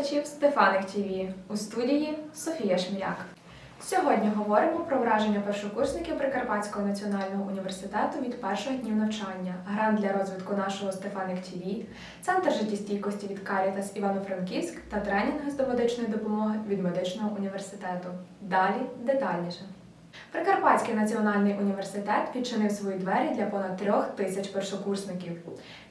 глядачів Стефаник ТВ у студії Софія Шміляк. Сьогодні говоримо про враження першокурсників Прикарпатського національного університету від перших днів навчання, грант для розвитку нашого Стефаник ТВ, центр життєстійкості від Карітас Івано-Франківськ та тренінги з домедичної допомоги від медичного університету. Далі детальніше. Прикарпатський національний університет відчинив свої двері для понад трьох тисяч першокурсників.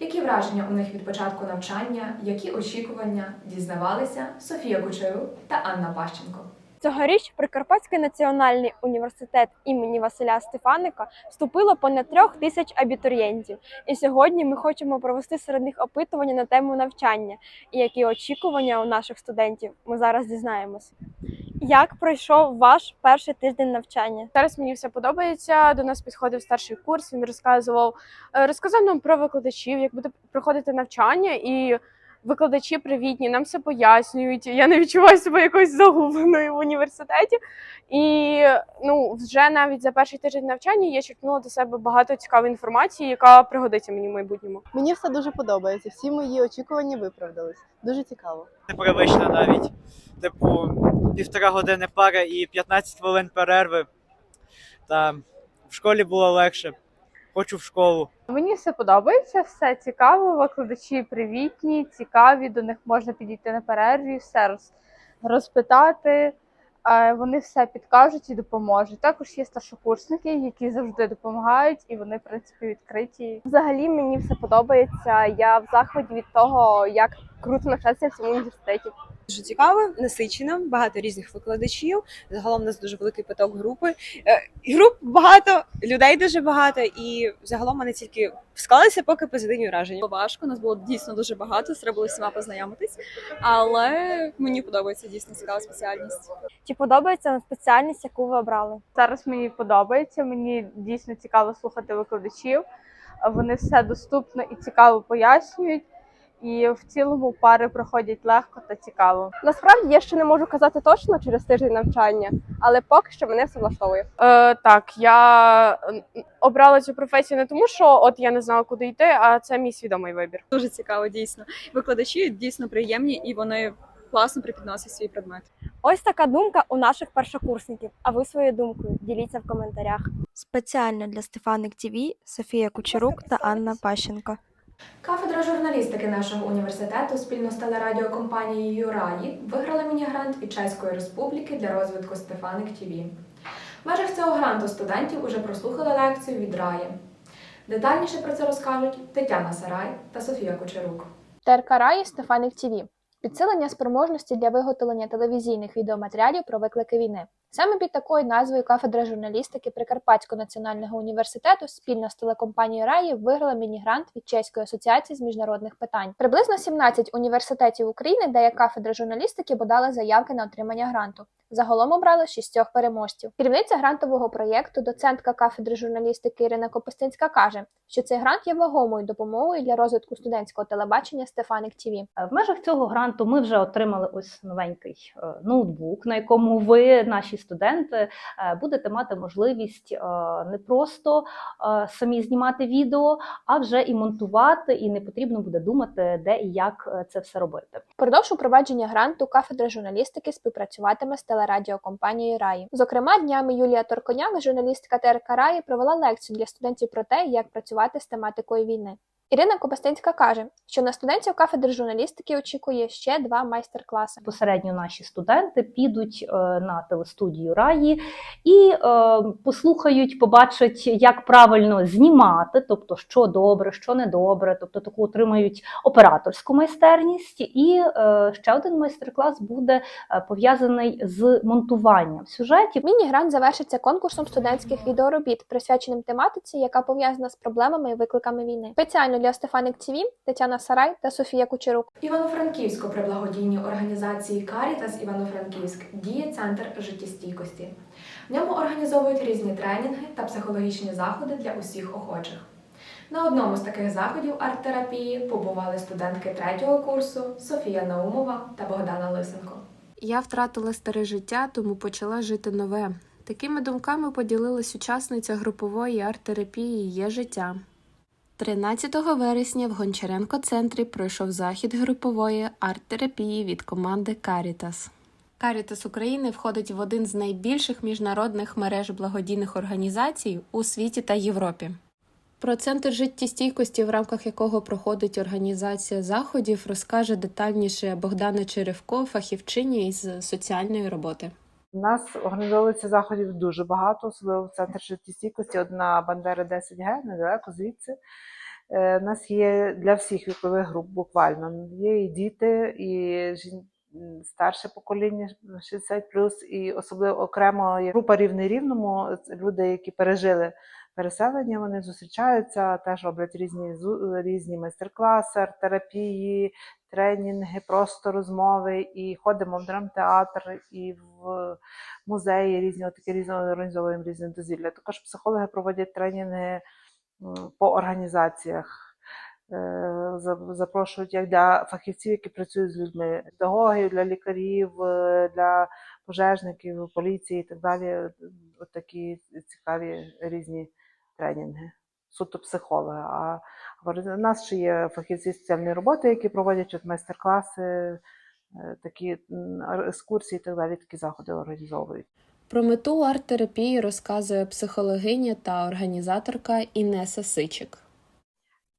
Які враження у них від початку навчання, які очікування дізнавалися Софія Кучерук та Анна Пащенко. Цьогоріч Прикарпатський національний університет імені Василя Стефаника вступило понад трьох тисяч абітурієнтів. І сьогодні ми хочемо провести серед них опитування на тему навчання і які очікування у наших студентів. Ми зараз дізнаємося. Як пройшов ваш перший тиждень навчання? Зараз мені все подобається. До нас підходив старший курс. Він розказував, е, розказав нам про викладачів, як буде проходити навчання, і викладачі привітні, нам все пояснюють. Я не відчуваю себе якоюсь загубленою в університеті. І ну, вже навіть за перший тиждень навчання я черпнула до себе багато цікавої інформації, яка пригодиться мені в майбутньому. Мені все дуже подобається. Всі мої очікування виправдались. Дуже цікаво. непривично навіть. Типу, півтора години пара і 15 хвилин перерви. Та в школі було легше. Хочу в школу. Мені все подобається, все цікаво. Викладачі привітні, цікаві. До них можна підійти на перерві, все роз, розпитати. Е, Вони все підкажуть і допоможуть. Також є старшокурсники, які завжди допомагають, і вони, в принципі, відкриті. Взагалі мені все подобається. Я в захваті від того, як круто навчатися в цьому університеті. Дуже цікаво, насичено, багато різних викладачів. Загалом у нас дуже великий поток групи. Е, Груп багато, людей дуже багато, і загалом вони тільки склалися поки позитивні враження. Було важко, нас було дійсно дуже багато, треба було всіма познайомитись, але мені подобається дійсно цікава спеціальність. Чи подобається вам спеціальність, яку ви обрали? Зараз мені подобається. Мені дійсно цікаво слухати викладачів. Вони все доступно і цікаво пояснюють. І в цілому пари проходять легко та цікаво. Насправді я ще не можу казати точно через тиждень навчання, але поки що мене все влаштовує. Е, так, я обрала цю професію не тому, що от я не знала, куди йти, а це мій свідомий вибір. Дуже цікаво, дійсно. Викладачі дійсно приємні і вони класно припідносять свій предмет. Ось така думка у наших першокурсників. А ви своєю думкою діліться в коментарях. Спеціально для Стефаник ТВ Софія Кучерук та Анна Пащенко. Кафедра журналістики нашого університету спільно з телерадіокомпанією Раї виграла міні-грант від Чеської Республіки для розвитку Стефаник ТВ. В межах цього гранту студентів уже прослухали лекцію від Раї. Детальніше про це розкажуть Тетяна Сарай та Софія Кучерук. ТРК Раї Стефаник ТВ. Підсилення спроможності для виготовлення телевізійних відеоматеріалів про виклики війни. Саме під такою назвою кафедра журналістики Прикарпатського національного університету спільно з телекомпанією Раї виграла міні-грант від Чеської асоціації з міжнародних питань. Приблизно 17 університетів України, де є кафедра журналістики, подали заявки на отримання гранту. Загалом обрали шістьох переможців. Керівниця грантового проєкту, доцентка кафедри журналістики Ірина Копистинська каже, що цей грант є вагомою допомогою для розвитку студентського телебачення Стефаник ТВ. Е, В межах цього гранту ми вже отримали ось новенький е, ноутбук, на якому ви, наші студенти, е, будете мати можливість не просто самі знімати відео, а вже і монтувати, і не потрібно буде думати, де і як це все робити. Впродовж упровадження гранту кафедра журналістики співпрацюватиме з телерадіокомпанією Раї. Зокрема, днями Юлія Торконяк, журналістка ТРК Раї, провела лекцію для студентів про те, як працювати з тематикою війни. Ірина Копестинська каже, що на студентів кафедри журналістики очікує ще два майстер-класи. Посередньо наші студенти підуть е, на телестудію Раї і е, послухають, побачать, як правильно знімати, тобто що добре, що недобре, тобто таку отримають операторську майстерність. І е, ще один майстер-клас буде пов'язаний з монтуванням сюжетів. Міні-грант завершиться конкурсом студентських відеоробіт, присвяченим тематиці, яка пов'язана з проблемами і викликами війни. Спеціально для Стефаник ТВ Тетяна Сарай та Софія Кучерук. Івано-Франківську при благодійній організації Карітас Івано-Франківськ діє центр життєстійкості. В ньому організовують різні тренінги та психологічні заходи для усіх охочих. На одному з таких заходів арт-терапії побували студентки третього курсу Софія Наумова та Богдана Лисенко. Я втратила старе життя, тому почала жити нове. Такими думками поділилась учасниця групової арт-терапії Є життя. 13 вересня в Гончаренко-центрі пройшов захід групової арт-терапії від команди Caritas. Caritas України входить в один з найбільших міжнародних мереж благодійних організацій у світі та Європі. Про центр життєстійкості, в рамках якого проходить організація заходів, розкаже детальніше Богдана Черевко, фахівчиня із соціальної роботи. У нас організовується заходів дуже багато, особливо в центрі життєстійкості. Одна Бандера 10Г, недалеко звідси. Е, У нас є для всіх вікових груп буквально. Є і діти, і старше покоління 60 і особливо окремо є група рівний рівному. Люди, які пережили переселення, вони зустрічаються, теж роблять різні різні майстер-класи, арт-терапії, тренінги, просто розмови, і ходимо в драмтеатр, і в музеї різні, такі різні організовуємо різні дозвілля. Також психологи проводять тренінги по організаціях. Е, Запрошують як для фахівців, які працюють з людьми, педагогів, для лікарів, е, для пожежників, поліції і так далі. От такі цікаві різні тренінги. Суто психологи. А в нас ще є фахівці соціальної роботи, які проводять от майстер-класи, е, такі екскурсії і так далі, такі заходи організовують. Про мету арт-терапії розказує психологиня та організаторка Інеса Сичик.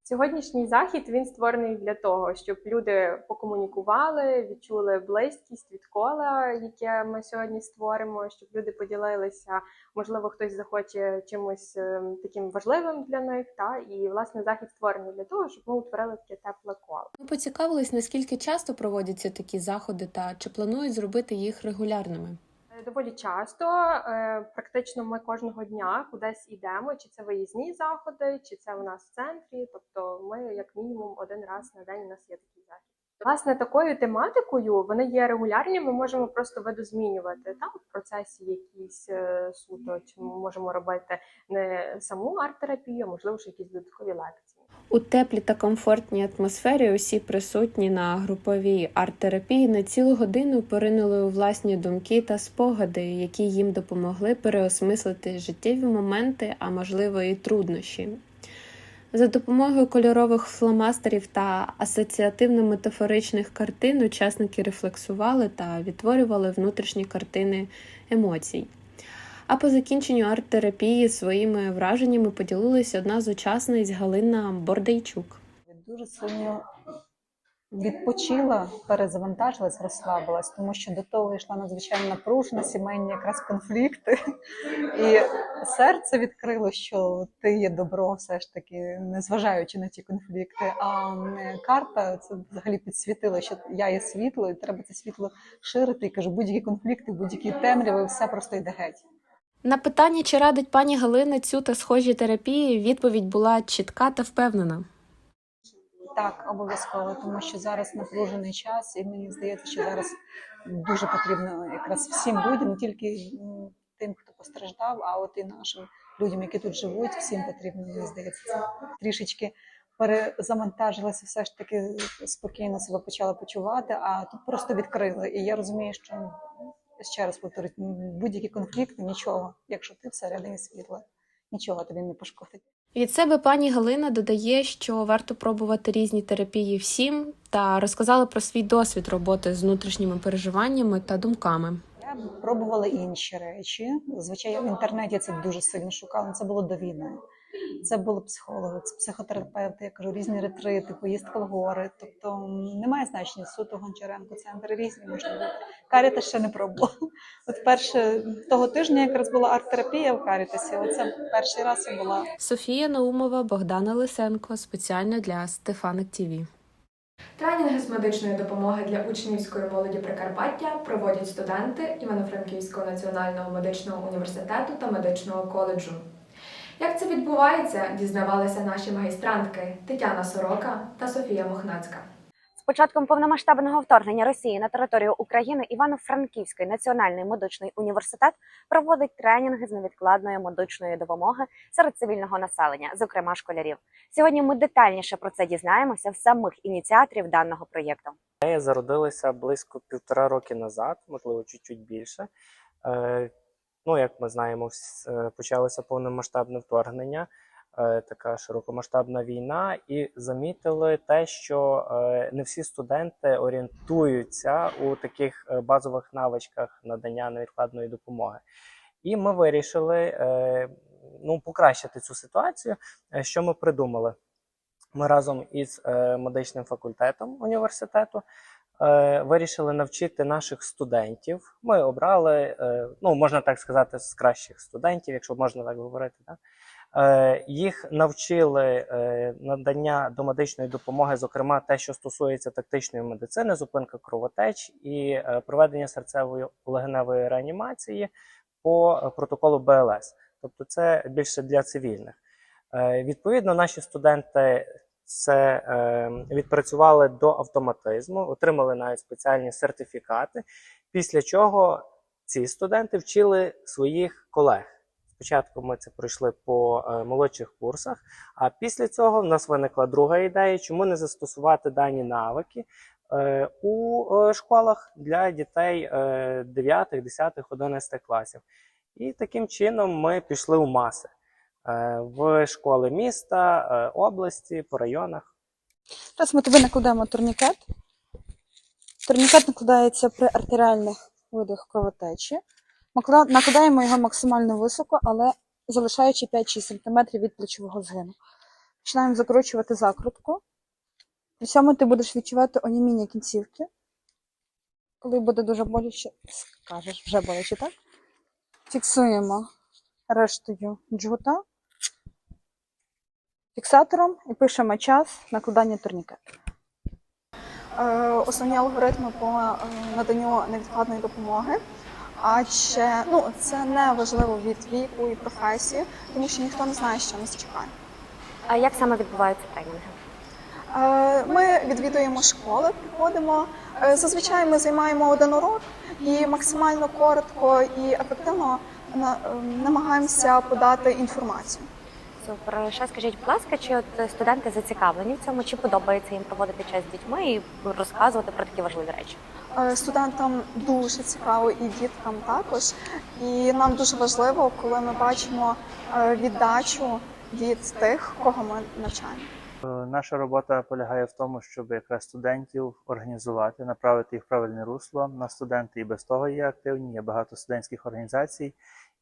Сьогоднішній захід він створений для того, щоб люди покомунікували, відчули близькість від кола, яке ми сьогодні створимо, щоб люди поділилися. Можливо, хтось захоче чимось е, таким важливим для них. Та і власне захід створений для того, щоб ми утворили таке тепле коло. Ми поцікавились, наскільки часто проводяться такі заходи та чи планують зробити їх регулярними. Е, Доволі часто, е, практично ми кожного дня кудись йдемо, чи це виїзні заходи, чи це у нас в центрі. Тобто ми як мінімум один раз на день у нас є такий захід. Власне, такою тематикою вони є регулярні. Ми можемо просто видозмінювати там в процесі якісь е, суто, чи ми можемо робити не саму арт-терапію, а можливо, ще якісь додаткові лекції. У теплій та комфортній атмосфері усі присутні на груповій арт-терапії на цілу годину поринули у власні думки та спогади, які їм допомогли переосмислити життєві моменти, а можливо і труднощі. За допомогою кольорових фломастерів та асоціативно-метафоричних картин учасники рефлексували та відтворювали внутрішні картини емоцій. А по закінченню арт-терапії своїми враженнями поділилася одна з учасниць Галина Бордейчук. Дуже сильно відпочила, перезавантажилась, розслабилась, тому що до того йшла надзвичайно напружена, сімейні якраз конфлікти. І серце відкрило, що ти є добро, все ж таки, незважаючи на ті конфлікти. А карта це взагалі підсвітила, що я є світло, і треба це світло ширити. І кажу, будь-які конфлікти, будь-які темряви, все просто йде геть. На питання, чи радить пані Галина цю та схожі терапії, відповідь була чітка та впевнена. Так, обов'язково, тому що зараз напружений час, і мені здається, що зараз дуже потрібно якраз всім людям, не тільки тим, хто постраждав, а от і нашим людям, які тут живуть, всім потрібно, мені здається, це трішечки перезавантажилася, все ж таки спокійно себе почала почувати, а тут просто відкрили. І я розумію, що ще раз повторюю, будь-які конфлікти, нічого, якщо ти всередині світла, нічого тобі не пошкодить. Від себе пані Галина додає, що варто пробувати різні терапії всім, та розказала про свій досвід роботи з внутрішніми переживаннями та думками. Я пробувала інші речі. Звичайно, в інтернеті це дуже сильно шукала. Це було до війни. Це були психологи, це психотерапевти, я кажу, різні ретрити, поїздка в гори. Тобто немає значення суто Гончаренко, центр різні можна бути. Каріта ще не пробувала. От перше того тижня якраз була арт-терапія в Карітасі. Оце перший раз я була. Софія Наумова, Богдана Лисенко спеціально для Стефаник ТІВІ. Тренінги з медичної допомоги для учнівської молоді Прикарпаття проводять студенти Івано-Франківського національного медичного університету та медичного коледжу. Як це відбувається, дізнавалися наші магістрантки Тетяна Сорока та Софія Мохнацька. З початком повномасштабного вторгнення Росії на територію України Івано-Франківський національний медичний університет проводить тренінги з невідкладної медичної допомоги серед цивільного населення, зокрема школярів. Сьогодні ми детальніше про це дізнаємося в самих ініціаторів даного проєкту. Ідея зародилася близько півтора роки назад, можливо, чуть-чуть більше. Ну, як ми знаємо, е, почалося повномасштабне вторгнення. е, така широкомасштабна війна, і замітили те, що е, не всі студенти орієнтуються у таких базових навичках надання невідкладної допомоги. І ми вирішили ну, покращити цю ситуацію. Що ми придумали? Ми разом із медичним факультетом університету вирішили навчити наших студентів. Ми обрали, е, ну можна так сказати, з кращих студентів, якщо можна так говорити. Да? Е, їх навчили е, надання домедичної допомоги, зокрема те, що стосується тактичної медицини, зупинка кровотеч і е, проведення серцевої легеневої реанімації по е, протоколу БЛС. Тобто це більше для цивільних. Е, Відповідно, наші студенти це е, відпрацювали до автоматизму, отримали навіть спеціальні сертифікати, після чого ці студенти вчили своїх колег. Спочатку ми це пройшли по е, молодших курсах, а після цього в нас виникла друга ідея, чому не застосувати дані навики е, у школах для дітей е, 9, 10, 11 класів. І таким чином ми пішли у маси в школи міста, е, області, по районах. Зараз ми тобі накладаємо турнікет. Турнікет накладається при артеріальних видах кровотечі. Накладаємо його максимально високо, але залишаючи 5-6 см від плечового згину. Починаємо закручувати закрутку. При цьому ти будеш відчувати оніміння кінцівки. Коли буде дуже боляче, скажеш, вже боляче, так? Фіксуємо рештою джгута фіксатором і пишемо час накладання турнікету. Основні алгоритми по е, наданню невідкладної допомоги. А ще ну це не важливо від віку і професії, тому що ніхто не знає, що нас чекає. А як саме відбуваються тренінги? Е, Ми відвідуємо школи, приходимо. Е, Зазвичай ми займаємо один урок і максимально коротко і ефективно намагаємося подати інформацію. Супер. Ще скажіть, будь ласка, чи от студенти зацікавлені в цьому, чи подобається їм проводити час з дітьми і розказувати про такі важливі речі? Е, Студентам дуже цікаво і діткам також. І нам дуже важливо, коли ми бачимо е, віддачу від тих, кого ми навчаємо. Е, Наша робота полягає в тому, щоб якраз студентів організувати, направити їх в правильне русло. На студенти і без того є активні, є багато студентських організацій.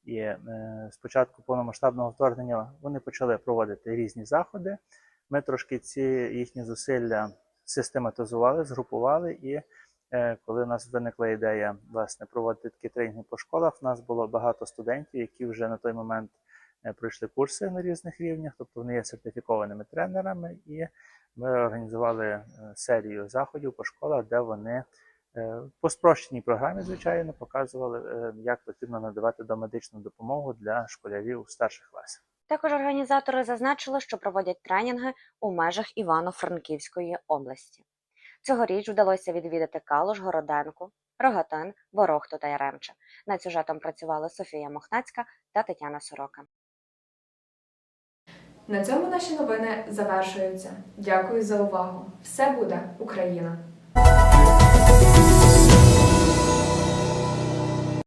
І е, з початку повномасштабного вторгнення вони почали проводити різні заходи. Ми трошки ці їхні зусилля систематизували, згрупували. І е, коли у нас виникла ідея власне проводити такі тренінги по школах, у нас було багато студентів, які вже на той момент е, пройшли курси на різних рівнях, тобто вони є сертифікованими тренерами, і ми організували серію заходів по школах, де вони по спрощеній програмі, звичайно, показували, е, як потрібно надавати домедичну допомогу для школярів старших класів. Також організатори зазначили, що проводять тренінги у межах Івано-Франківської області. Цьогоріч вдалося відвідати Калуш, Городенку, Рогатин, Ворохту та Яремче. Над сюжетом працювали Софія Мохнацька та Тетяна Сорока. На цьому наші новини завершуються. Дякую за увагу. Все буде Україна!